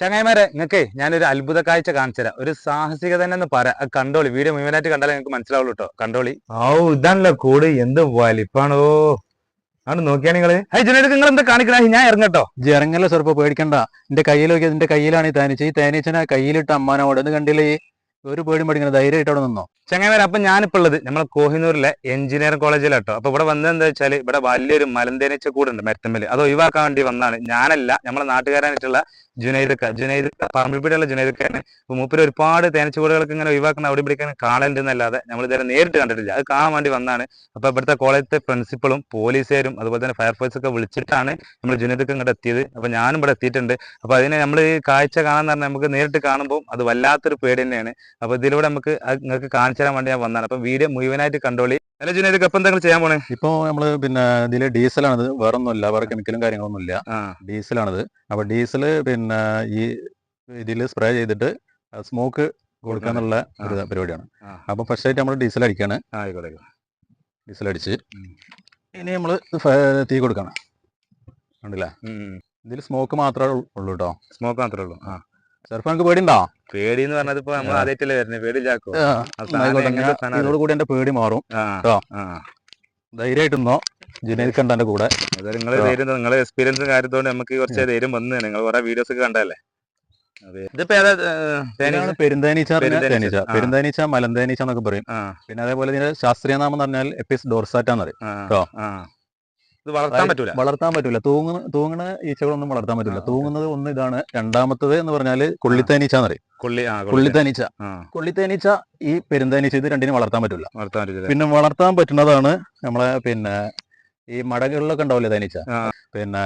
ചങ്ങായിമാരെ നിങ്ങൾക്ക് ഞാനൊരു അത്ഭുത കാഴ്ച കാണിച്ചു തരാം. ഒരു സാഹസിക തന്നെ എന്ന് പറയാം കണ്ടോളി. വീഡിയോ മുഴുവനായിട്ട് കണ്ടാലേ നിങ്ങൾക്ക് മനസ്സിലാവുള്ളൂ കേട്ടോ കണ്ടോളി. ഓ ഇതാണല്ലോ കൂട്. എന്ത് വലിപ്പാണോ. ആണ് നോക്കിയാ നിങ്ങൾ. ഹൈ ജുനേദ് നിങ്ങൾ എന്താ കാണിക്കണേ? ഞാൻ ഇറങ്ങട്ടോ ഇറങ്ങല്ലോ ചെറുപ്പം പേടിക്കണ്ട. എന്റെ കയ്യിൽ നോക്കിയത് എന്റെ കയ്യിലാണ് ഈ തേനീച്ച. ഈ തേനീച്ചനെ കയ്യിലിട്ട് അമ്മാനോട് എന്ന് കണ്ടില്ലേ? ഒരു പേടി പേടിക്കണം ധൈര്യമായിട്ട് അവിടെ നിന്നോ? ചങ്ങായിമാരെ അപ്പൊ ഞാനിപ്പോ ഉള്ളത് നമ്മളെ കോഹിനൂരിലെ എഞ്ചിനീയറിംഗ് കോളേജിലാട്ടോ അപ്പൊ ഇവിടെ വന്നത് എന്താ വെച്ചാൽ ഇവിടെ വലിയൊരു മലന്തേനീച്ച കൂടുണ്ട് മരത്തമ്മൽ അത് ഒഴിവാക്കാൻ വേണ്ടി വന്നാണ് ഞാനല്ല നമ്മളെ നാട്ടുകാരായിട്ടുള്ള ജുനൈദക്ക ജുനൈദക്ക പറമ്പിപ്പിടിയുള്ള ജുനൈദക്കാണ് മൂപ്പര് ഒരുപാട് തേനച്ചുകൂടുകൾക്ക് ഇങ്ങനെ ഒഴിവാക്കുന്ന അവിടെ പിടിക്കാൻ കാണലുണ്ടെന്നല്ലാതെ നമ്മൾ ഇതുവരെ നേരിട്ട് കണ്ടിട്ടില്ല. അത് കാണാൻ വേണ്ടി വന്നാണ് അപ്പൊ ഇവിടുത്തെ കോളേജിലെ പ്രിൻസിപ്പളും പോലീസുകാരും അതുപോലെ തന്നെ ഫയർഫോഴ്സ് ഒക്കെ വിളിച്ചിട്ടാണ് നമ്മൾ ജുനൈദക്ക ഇങ്ങോട്ട് എത്തിയത്. അപ്പൊ ഞാനും ഇവിടെ എത്തിയിട്ടുണ്ട്. അപ്പൊ അതിനെ നമ്മൾ കാഴ്ച കാണാൻ പറഞ്ഞാൽ നമുക്ക് നേരിട്ട് കാണുമ്പോൾ അത് വല്ലാത്തൊരു പേടി തന്നെയാണ്. അപ്പൊ ഇതിലൂടെ നമുക്ക് നിങ്ങൾക്ക് കാണിച്ചു തരാൻ വേണ്ടി ഞാൻ വന്നതാണ്. അപ്പൊ വീഡിയോ മുഴുവനായിട്ട് കണ്ടോളി. അല്ല ജുനൈദ് ഇപ്പൊ എന്തെങ്കിലും ചെയ്യാൻ പോണേ? ഇപ്പൊ നമ്മൾ പിന്നെ ഇതിൽ ഡീസലാണിത്. വേറെ ഒന്നുമില്ല വേറെ കെമിക്കലും കാര്യങ്ങളൊന്നും ഇല്ല ഡീസലാണിത്. അപ്പൊ ഡീസൽ പിന്നെ ഈ ഇതിൽ സ്പ്രേ ചെയ്തിട്ട് സ്മോക്ക് കൊടുക്കാന്നുള്ള ഒരു പരിപാടിയാണ്. അപ്പോൾ അപ്പൊ ഫസ്റ്റ് ആയിട്ട് നമ്മൾ ഡീസൽ അടിക്കാണ്. ഡീസൽ അടിച്ച് ഇനി നമ്മൾ തീ കൊടുക്കണം. കണ്ടില്ലേ? ഇതിൽ സ്മോക്ക് മാത്രമേ ഉള്ളൂ കേട്ടോ സ്മോക്ക് മാത്രമേ ഉള്ളൂ. ആ. ചെറുപ്പം പേടിണ്ടോ പേടി എന്ന് പറഞ്ഞത് ഇപ്പൊ നമ്മൾ. ആദ്യമായിട്ടല്ലേ വരുന്നത് പേടി ചാക്കോ ആ, ആ സാധനം ആയിക്കോട്ടെ. എങ്ങനത്തെ ഞാൻ സാധനം ഇതോട് കൂടി എന്റെ പേടി മാറും. ആ ട്ടോ. ധൈര്യമായിട്ട് നിന്നോ ജുനൈദ് കണ്ട എന്റെ കൂടെ ആ. ധൈര്യം നിങ്ങളെ എക്സ്പീരിയൻസും കാര്യത്തോണ്ട് നമുക്ക് കുറച്ച് ധൈര്യം വന്നു നിങ്ങൾ കുറെ വീഡിയോസ് ഒക്കെ കണ്ടല്ലേ പെരുന്തേനീച്ച. തേനീച്ച. മലന്തേനീച്ച എന്നൊക്കെ പറയും. പിന്നെ അതേപോലെ ഇതിന്റെ ശാസ്ത്രീയ നാമം എന്ന് പറഞ്ഞാൽ എപ്പിസ് ഡോർസാറ്റാന്ന് പറയും. വളർത്താൻ പറ്റൂല. വളർത്താൻ പറ്റൂല. തൂങ്ങുന്ന തൂങ്ങുന്ന ഈച്ചകളൊന്നും വളർത്താൻ പറ്റില്ല തൂങ്ങുന്നത് ഒന്ന് ഇതാണ്. രണ്ടാമത്തത് എന്ന് പറഞ്ഞാൽ കൊള്ളിത്തേനീച്ച എന്ന് പറയും കൊള്ളിത്തേനീച്ച. കൊള്ളിത്തേനീച്ച ഈ പെരുന്തേനീച്ച ഇത് രണ്ടിനും വളർത്താൻ പറ്റൂല. പിന്നെ വളർത്താൻ പറ്റുന്നതാണ് നമ്മളെ പിന്നെ ഈ മടകളിലൊക്കെ ഉണ്ടാവില്ലേ തേനീച്ച? പിന്നെ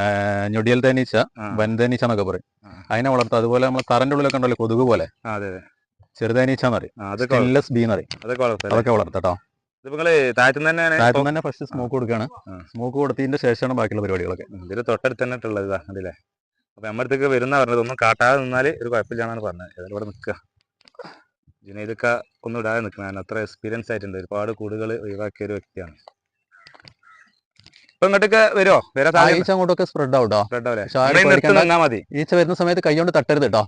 ഞൊടിയൽ തേനീച്ച വൻതേനീച്ച എന്നൊക്കെ പറയും. അതിനെ വളർത്താം. അതുപോലെ നമ്മൾ തറന്റെ ഉള്ളിലൊക്കെ ഉണ്ടാവില്ലേ കൊതുക് പോലെ? ചെറുതേനീച്ച എന്ന് പറയും അതൊക്കെ വള- സ്റ്റെൻലെസ് എന്ന് പറയും അതൊക്കെ വളർത്താം അതൊക്കെ തന്നെ ഫസ്റ്റ് സ്മോക്ക് കൊടുക്കുകയാണ്. സ്മോക്ക് കൊടുത്തതിന്റെ ശേഷമാണ് ബാക്കിയുള്ള പരിപാടികളൊക്കെ. ഇതിൽ തൊട്ടടുത്ത് തന്നെ ഉള്ളത് ഇതാ അതിലെ അപ്പൊ നമ്മുടെ അടുത്തേക്ക് വരുന്ന പറഞ്ഞത് ഒന്നും കാട്ടാതെ നിന്നാൽ ഒരു കുഴപ്പമില്ലാന്നാണ് പറഞ്ഞത്. ഏതായാലും ഇവിടെ നിൽക്കുക. ജുനൈദക്ക ഒന്നും ഇടാതെ നിൽക്കണം. അത്ര എക്സ്പീരിയൻസ് ആയിട്ടുണ്ട്. ഒരുപാട് കൂടുകൾ ഒഴിവാക്കിയ ഒരു വ്യക്തിയാണ്. ഈച്ച അങ്ങോട്ടൊക്കെ സ്പ്രെഡ് ആവും കേട്ടോ കേട്ടോല്ലേ പക്ഷെ ആരും ഇവിടെ നിർത്തി പേടിക്കണ്ട. നിന്നാ മതി. ഈച്ച വരുന്ന സമയത്ത് കൈ കൊണ്ട് തട്ടരുത് കേട്ടോ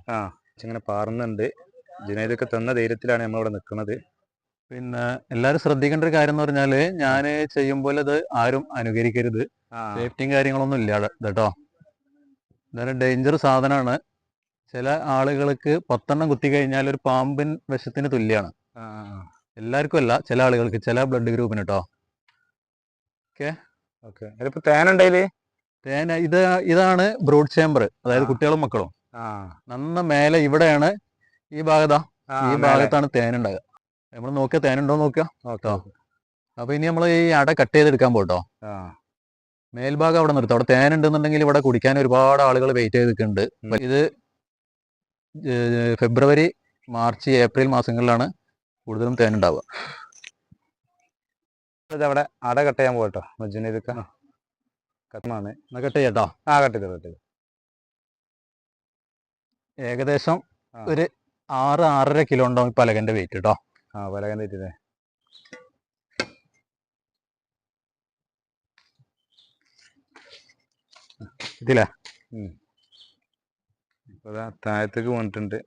ഇങ്ങനെ പാറുന്നുണ്ട്. ജുനൈദൊക്കെ തന്ന ധൈര്യത്തിലാണ് നമ്മളിവിടെ നിൽക്കുന്നത്. പിന്നെ എല്ലാരും ശ്രദ്ധിക്കേണ്ട ഒരു കാര്യം എന്ന് പറഞ്ഞാൽ ഞാൻ ചെയ്യുമ്പോൾ അത് ആരും അനുകരിക്കരുത്. സേഫ്റ്റിയും കാര്യങ്ങളൊന്നും ഇല്ല കേട്ടോ ഇതൊരു ഡേഞ്ചർ സാധനമാണ് ചില ആളുകൾക്ക് പത്തെണ്ണം കുത്തി കഴിഞ്ഞാൽ ഒരു പാമ്പിൻ വിഷത്തിന് തുല്യമാണ് എല്ലാവർക്കും അല്ല ചില ആളുകൾക്ക് ചില ബ്ലഡ് ഗ്രൂപ്പിന് കേട്ടോ ഓക്കെ? തേനുണ്ടേൽ തേന ഇത് ഇതാണ് ബ്രോഡ് ചേമ്പർ അതായത് കുട്ടികളും മക്കളും. നന്ന മേലെ ഇവിടെയാണ് ഈ ഭാഗത്താ ഈ ഭാഗത്താണ് തേനുണ്ടാകുക നമ്മൾ നോക്കിയാ തേനുണ്ടോ നോക്കുക. അപ്പൊ ഇനി നമ്മൾ ഈ അട കട്ട് ചെയ്തെടുക്കാൻ പോട്ടോ. ആ, മേൽഭാഗം അവിടെ നിർത്തും. അവിടെ തേനുണ്ടെന്നുണ്ടെങ്കിൽ ഇവിടെ കുടിക്കാൻ ഒരുപാട് ആളുകൾ വെയിറ്റ് ചെയ്ത് നിൽക്കുന്നുണ്ട് ഇത് ഫെബ്രുവരി മാർച്ച് ഏപ്രിൽ മാസങ്ങളിലാണ് കൂടുതലും തേനുണ്ടാവുക അവിടെ അട കട്ട് ചെയ്യാൻ പോകട്ടോ. എന്നാ കട്ട് ചെയ്യട്ടോ ആ കട്ട് ചെയ്ത് കട്ട് ചെയ്തു. ഏകദേശം ഒരു ആറ് ആറര കിലോ ഉണ്ടാവും ഈ പലകന്റെ വെയിറ്റ് കേട്ടോ ആ വല തെറ്റില്ലേ? ഇതില്ലേ ഇപ്പൊ ദാ താഴത്തേക്ക് വീണിട്ടുണ്ട്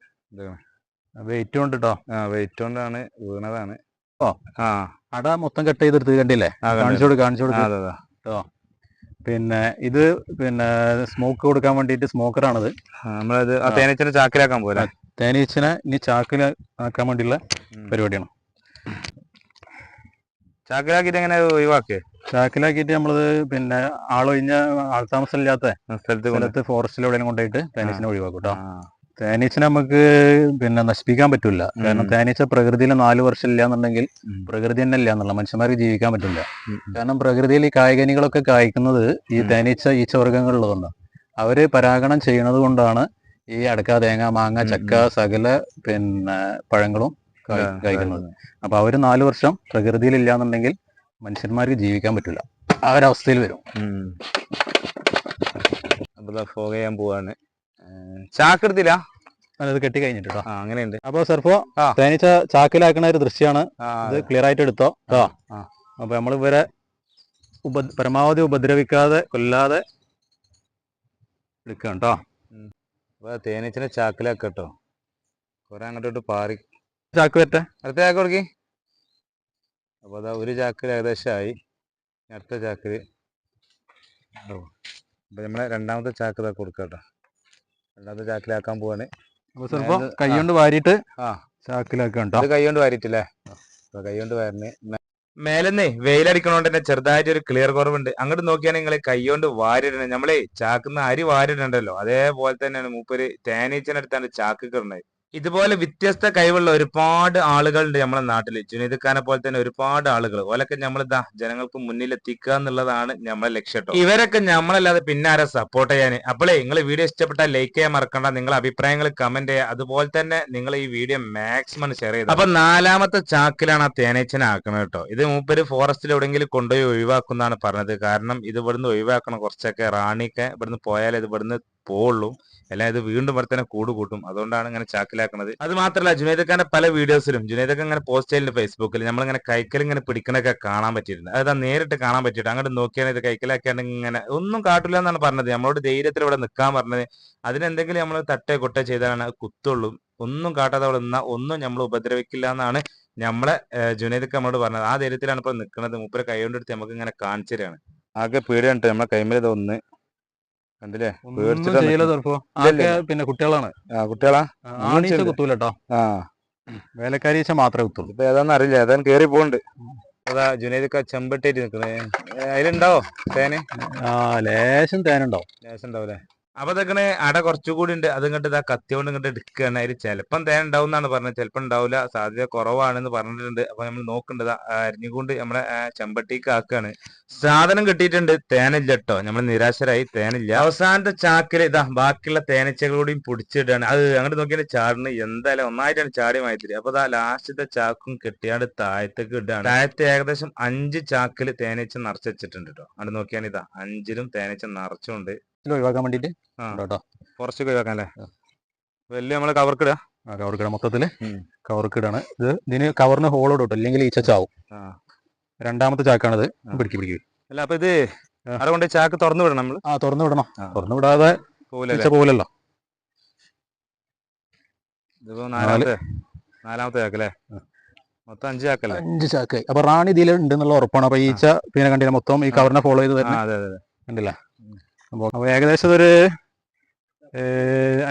വെയിറ്റ് കൊണ്ട് കേട്ടോ ആ വെയിറ്റ് കൊണ്ടാണ് വീണതാണ്. ഓ. ആ. അട മൊത്തം കട്ട് ചെയ്തെടുത്ത് കണ്ടില്ലേ. കാണിച്ചു കൊടുക്ക് കാണിച്ചു അതെ അതെ. പിന്നെ ഇത് പിന്നെ സ്മോക്ക് കൊടുക്കാൻ വേണ്ടിയിട്ട് സ്മോക്കറാണത് നമ്മളത് ആ. തേനീച്ചനെ ചാക്കിലാക്കാൻ പോലെ തേനീച്ചനെ ഇനി ചാക്കിൽ ആക്കാൻ വേണ്ടിയുള്ള പരിപാടിയാണ്. ചാക്കിലാക്കിട്ട് എങ്ങനെ ഒഴിവാക്കിയേ? ചാക്കിലാക്കിയിട്ട് നമ്മളത് പിന്നെ ആളൊഴിഞ്ഞ ആൾതാമസം ഇല്ലാത്ത സ്ഥലത്ത് ഫോറസ്റ്റിൽ എവിടെയും കൊണ്ടുപോയിട്ട് തേനീച്ചനെ ഒഴിവാക്കും കേട്ടോ തേനീച്ചനെ നമുക്ക് പിന്നെ നശിപ്പിക്കാൻ പറ്റില്ല കാരണം. തേനീച്ച പ്രകൃതിയിൽ നാല് വർഷം ഇല്ല എന്നുണ്ടെങ്കിൽ പ്രകൃതി തന്നെ ഇല്ല എന്നുള്ള മനുഷ്യന്മാർക്ക് ജീവിക്കാൻ പറ്റില്ല. കാരണം പ്രകൃതിയിൽ ഈ കായികനികളൊക്കെ കായ്ക്കുന്നത് ഈ. തേനീച്ച ഈച്ച വർഗങ്ങളുള്ളതുകൊണ്ടാണ് അവർ പരാഗണം ചെയ്യണത് കൊണ്ടാണ് ഈ അടക്ക തേങ്ങ മാങ്ങ ചക്ക സകല പിന്നെ പഴങ്ങളും കായ്ക്കുന്നത്. അപ്പൊ അവർ നാല് വർഷം പ്രകൃതിയിൽ ഇല്ല എന്നുണ്ടെങ്കിൽ മനുഷ്യന്മാർക്ക് ജീവിക്കാൻ പറ്റില്ല ആ ഒരവസ്ഥയിൽ അവസ്ഥയിൽ വരും. അപ്പോൾ ഫോഗ് ചെയ്യാൻ പോവാണ്. ചാക്കെടുത്തില്ല. അത് കെട്ടി കഴിഞ്ഞിട്ട് കേട്ടോ അങ്ങനെയുണ്ട്. അപ്പൊ സർഫോ. തേനീച്ച ചാക്കിലാക്കണ ഒരു ദൃശ്യമാണ് അത് ഇത് ക്ലിയർ ആയിട്ട് എടുത്തോ കേട്ടോ. അപ്പൊ നമ്മൾ ഇവരെ ഉപ പരമാവധി ഉപദ്രവിക്കാതെ കൊല്ലാതെ എടുക്കാം കേട്ടോ അപ്പൊ തേനീച്ചനെ ചാക്കിലാക്ക കേട്ടോ കുറെ അങ്ങോട്ട് പാറി. ചാക്ക് പറ്റേ അടുത്ത ചാക്ക് കൊടുക്കി. അപ്പൊ അതാ ഒരു ചാക്കിൽ ഏകദേശം ആയി ഇനി അടുത്ത ചാക്കിൽ. ഓ. അപ്പൊ നമ്മളെ രണ്ടാമത്തെ ചാക്ക് ഇതാ കൊടുക്കാം കേട്ടോ രണ്ടാമത്തെ ചാക്കിലാക്കാൻ പോവാണ്. കൈകൊണ്ട് കൈ കൊണ്ട് വാരിയിട്ട് ആ. ചാക്കിലാക്കാം കേട്ടോ ഇത് കൈ കൊണ്ട് വാരിട്ടില്ലേ അപ്പൊ കൈ കൊണ്ട് വാരണേ മേലെന്നേ വെയിലടിക്കണോണ്ട് തന്നെ ചെറുതായിട്ട് ഒരു ക്ലിയർ കുറവുണ്ട്. അങ്ങോട്ട് നോക്കിയാൽ നിങ്ങൾ കൈകൊണ്ട് വാരിടണം വാരിടണേ നമ്മളെ ചാക്കുന്ന അരി വാരിടണ്ടല്ലോ അതേപോലെ തന്നെയാണ് മൂപ്പര് തേനീച്ചനടുത്താണ് ചാക്ക് കിടണത് ഇതുപോലെ വ്യത്യസ്ത കഴിവുള്ള ഒരുപാട് ആളുകളുണ്ട് നമ്മളെ നാട്ടിൽ ജുനീദ് ഖാനെ പോലെ തന്നെ ഒരുപാട് ആളുകൾ ഓലൊക്കെ നമ്മൾ ഇതാ ജനങ്ങൾക്ക് മുന്നിൽ എത്തിക്കുക എന്നുള്ളതാണ് നമ്മളെ ലക്ഷ്യം. ഇവരൊക്കെ നമ്മളല്ലാതെ പിന്നെ ആരെ സപ്പോർട്ട് ചെയ്യാൻ അപ്പോഴേ നിങ്ങൾ വീഡിയോ ഇഷ്ടപ്പെട്ടാൽ ലൈക്ക് ചെയ്യാൻ മറക്കണ്ട. നിങ്ങളെ അഭിപ്രായങ്ങൾ കമന്റ് ചെയ്യുക അതുപോലെ തന്നെ നിങ്ങൾ ഈ വീഡിയോ മാക്സിമം ഷെയർ ചെയ്തു. അപ്പൊ നാലാമത്തെ ചാക്കിലാണ് ആ തേനേച്ചനെ ആക്കണത് കേട്ടോ ഇത് മൂപ്പര് ഫോറസ്റ്റിൽ എവിടെയെങ്കിലും കൊണ്ടുപോയി ഒഴിവാക്കുന്നതാണ് പറഞ്ഞത്. കാരണം ഇത് ഇവിടുന്ന് ഒഴിവാക്കണം കുറച്ചൊക്കെ. റാണിയൊക്കെ ഇവിടുന്ന് പോയാൽ ഇത് ഇവിടുന്ന് പോവുള്ളൂ. അല്ലെങ്കിൽ ഇത് വീണ്ടും ഇവിടെ തന്നെ കൂട് കൂട്ടും. അതുകൊണ്ടാണ് ഇങ്ങനെ ചാക്കിലാക്കുന്നത് അത് മാത്രമല്ല ജുനൈദ് ഖാന്റെ പല വീഡിയോസിലും ജുനൈദ് ഖാൻ ഇങ്ങനെ പോസ്റ്റ് ചെയ്യുന്നുണ്ട് ഫേസ്ബുക്കിൽ നമ്മളിങ്ങനെ കൈക്കൽ ഇങ്ങനെ പിടിക്കണൊക്കെ കാണാൻ പറ്റിയിട്ടുണ്ട്. അതാ നേരിട്ട് കാണാൻ പറ്റിയിട്ട് അങ്ങോട്ട് നോക്കിയാണ് ഇത് കൈക്കലാക്കിയാണ് ഇങ്ങനെ ഒന്നും കാട്ടില്ല എന്നാണ് പറഞ്ഞത്. നമ്മളോട് ധൈര്യത്തിൽ ഇവിടെ നിൽക്കാൻ പറഞ്ഞത്. അതിനെന്തെങ്കിലും നമ്മൾ തട്ടേ കൊട്ടേ ചെയ്താലാണ് കുത്തുള്ളൂ. ഒന്നും കാട്ടാതെ അവിടെ നിന്നാൽ ഒന്നും നമ്മൾ ഉപദ്രവിക്കില്ല എന്നാണ് നമ്മളെ ജുനൈദക്ക നമ്മളോട് പറഞ്ഞത്. ആ ധൈര്യത്തിലാണ് ഇപ്പോൾ നിൽക്കുന്നത് മൂപ്പരെ കൈ കൊണ്ടെടുത്ത് നമുക്ക് ഇങ്ങനെ കാണിച്ചു തരാണ്. ആകെ പേടിയാണ് നമ്മളെ കൈമേൽ ഇത് ആകെ പിന്നെ കുട്ടികളാണ്. കുട്ടികളാ? ആണീച്ച ചെയ്യില്ല. കുത്തൂല കേട്ടോ ആ വേലക്കാരീച്ച മാത്രമേ കുത്തുള്ളൂ. ഇപ്പൊ ഏതാന്ന് അറിയില്ല. ഏതാനും കേറി പോണ്ട് അതാ ജുനൈദ് ചെമ്പട്ടേറ്റ് നിക്കണേ. അതിലുണ്ടാവോ തേന്? ആ ലേശം തേനുണ്ടാവും. ലേശം ഉണ്ടാവൂലേ? അപ്പൊ ഇതൊക്കെ അട കുറച്ചുകൂടി ഉണ്ട്. അത് ഇങ്ങോട്ട് ഇതാ കത്തി കൊണ്ട് ഇങ്ങോട്ട് എടുക്കുകയാണ് അതിൽ ചിലപ്പം തേൻ ഉണ്ടാവും എന്നാണ് പറഞ്ഞത്. ചിലപ്പം ഉണ്ടാവില്ല സാധ്യത കുറവാണെന്ന് പറഞ്ഞിട്ടുണ്ട്. അപ്പൊ നമ്മൾ നോക്കേണ്ടത്. അരിഞ്ഞുകൊണ്ട് നമ്മളെ ചെമ്പട്ടിക്ക് ആക്കുകയാണ്. സാധനം കിട്ടിയിട്ടുണ്ട്. തേനില്ല കേട്ടോ നമ്മൾ നിരാശരായി. തേനില്ല. അവസാനത്തെ ചാക്കിൽ ഇതാ ബാക്കിയുള്ള തേനച്ചകളോടെയും പൊടിച്ചിട്ടാണ് അത് അങ്ങോട്ട് നോക്കിയാൽ ചാടിന് എന്തായാലും ഒന്നായിട്ടാണ് ചാടി മാറ്റി അപ്പൊ ഇതാ ലാസ്റ്റത്തെ ചാക്കും കെട്ടിയാണ്ട് താഴത്തേക്ക് ഇടാണ് താഴത്തെ ഏകദേശം അഞ്ച് ചാക്കിൽ തേനച്ച നിറച്ച് വെച്ചിട്ടുണ്ട് കേട്ടോ അങ്ങോട്ട് നോക്കിയാണ് ഇതാ അഞ്ചിലും തേനച്ച നിറച്ചുണ്ട്. ഒഴിവാക്കാൻ വേണ്ടിട്ട് ആ. കേട്ടോ കുറച്ചൊക്കെ ഒഴിവാക്കാം അല്ലേ? വലിയ നമ്മൾ കവർക്കിടുക കവർക്കിട മൊത്തത്തിൽ കവർക്കിടാണ് ഇത് ഇതിന് കവറിന് ഹോൾ ഇടും ഇല്ലെങ്കിൽ ഈച്ച ചാവും. രണ്ടാമത്തെ ചാക്കാണിത്. ഇത് പിടിക്ക് പിടിക്ക്. അല്ല അപ്പൊ ഇത് അതുകൊണ്ട് അവിടെ കൊണ്ട് ചാക്ക് തുറന്നു വിടണം നമ്മൾ ആ തുറന്നു വിടണം. തുറന്നു വിടാതെ ഈച്ച പോലല്ലോ നാലാമത്തെ ചാക്കല്ലേ മൊത്തം അഞ്ച് ചാക്കല്ലേ? അഞ്ച് ചാക്ക്. അപ്പൊ റാണി ഇതിൽ ഉണ്ട് എന്നുള്ള ഉറപ്പാണ്. അപ്പൊ ഈച്ച പിന്നെ കണ്ടില്ല? മൊത്തം ഈ കവറിനെ ഫോളോ ചെയ്ത് ആ കണ്ടില്ല? അപ്പൊ അപ്പൊ ഏകദേശം ഒരു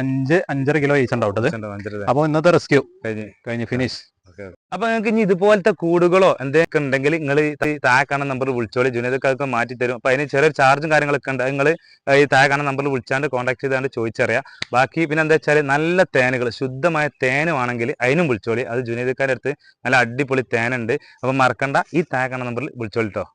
അഞ്ച് അഞ്ചര കിലോ ഈച്ച ഉണ്ടാവും കേട്ടോ ഇത്. അഞ്ചുണ്ടാവും, അഞ്ചര അപ്പൊ ഇന്നത്തെ റെസ്ക്യൂ. കഴിഞ്ഞ് ഫിനിഷ്. അപ്പൊ നിങ്ങൾക്ക് ഇനി ഇതുപോലത്തെ കൂടുകളോ എന്തെങ്കിലും ഉണ്ടെങ്കിൽ നിങ്ങൾ താഴെ കാണുന്ന നമ്പർ വിളിച്ചോളി. ജുനേദൊക്കെ മാറ്റി തരും. അപ്പൊ അതിന് ചെറിയ ചാർജും കാര്യങ്ങളൊക്കെ ഉണ്ട്. നിങ്ങൾ ഈ താഴെ കാണുന്ന നമ്പറിൽ വിളിച്ചാണ്ട് കോൺടാക്ട് ചെയ്താണ്ട് ചോദിച്ചറിയാം. ബാക്കി പിന്നെ എന്താ വെച്ചാൽ നല്ല തേനുകൾ ശുദ്ധമായ തേനുവാണെങ്കിൽ അതിനും വിളിച്ചോളി. അത് ജുനേദക്കാരുടെ അടുത്ത് നല്ല അടിപൊളി തേനുണ്ട്. അപ്പൊ മറക്കണ്ട. ഈ താഴെ കാണുന്ന നമ്പറിൽ വിളിച്ചോളി കേട്ടോ